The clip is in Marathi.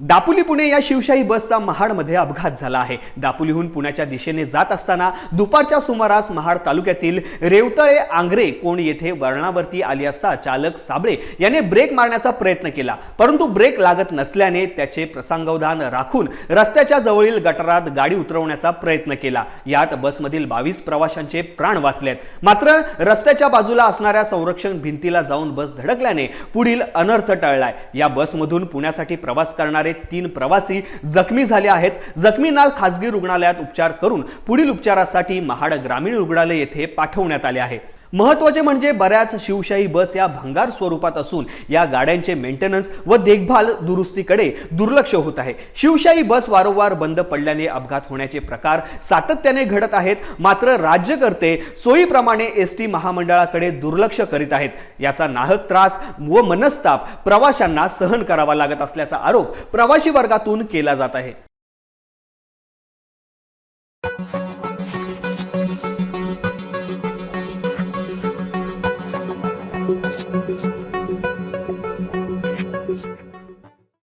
दापोली पुणे या शिवशाही बसचा महाडमध्ये अपघात झाला आहे. दापोलीहून पुण्याच्या दिशेने जात असताना दुपारच्या सुमारास महाड तालुक्यातील रेवतळे आंग्रे कोण येथे वळणावरती आली असता चालक साबळे याने ब्रेक मारण्याचा प्रयत्न केला. परंतु ब्रेक लागत नसल्याने त्याचे प्रसंगावधान राखून रस्त्याच्या जवळील गटारात गाडी उतरवण्याचा प्रयत्न केला. यात बसमधील बावीस प्रवाशांचे प्राण वाचलेत. मात्र रस्त्याच्या बाजूला असणाऱ्या संरक्षण भिंतीला जाऊन बस धडकल्याने पुढील अनर्थ टळलाय. या बसमधून पुण्यासाठी प्रवास करणारे तीन प्रवासी जखमी झाले आहेत. जखमींना खासगी रुग्णालयात उपचार करून पुढील उपचारासाठी महाड ग्रामीण रुग्णालय येथे पाठवण्यात आले आहे. महत्त्वाचे म्हणजे बऱ्याच शिवशाही बस या भंगार स्वरूपात असून या गाड्यांचे मेंटेनन्स व देखभाल दुरुस्तीकडे दुर्लक्ष होत आहे. शिवशाही बस वारंवार बंद पडल्याने अपघात होण्याचे प्रकार सातत्याने घडत आहेत. मात्र राज्यकर्ते सोयीप्रमाणे एस टी महामंडळाकडे दुर्लक्ष करीत आहेत. याचा नाहक त्रास व मनस्ताप प्रवाशांना सहन करावा लागत असल्याचा आरोप प्रवासी वर्गातून केला जात आहे.